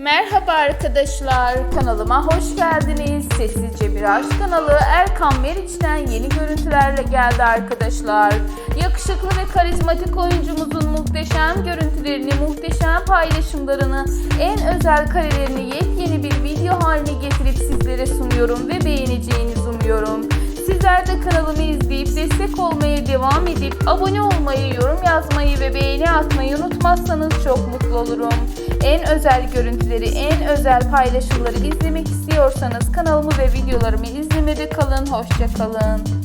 Merhaba arkadaşlar, kanalıma hoş geldiniz. Sessizce Bir Aşk kanalı Erkan Meriç'ten yeni görüntülerle geldi arkadaşlar. Yakışıklı ve karizmatik oyuncumuzun muhteşem görüntülerini, muhteşem paylaşımlarını, en özel karelerini yepyeni bir video haline getirip sizlere sunuyorum ve beğeneceğinizi umuyorum. Sizler kanalımı izleyip destek olmaya devam edip abone olmayı, yorum yazmayı ve beğeni atmayı unutmazsanız çok mutlu olurum. En özel görüntüleri, en özel paylaşımları izlemek istiyorsanız kanalımı ve videolarımı izlemede kalın. Hoşça kalın.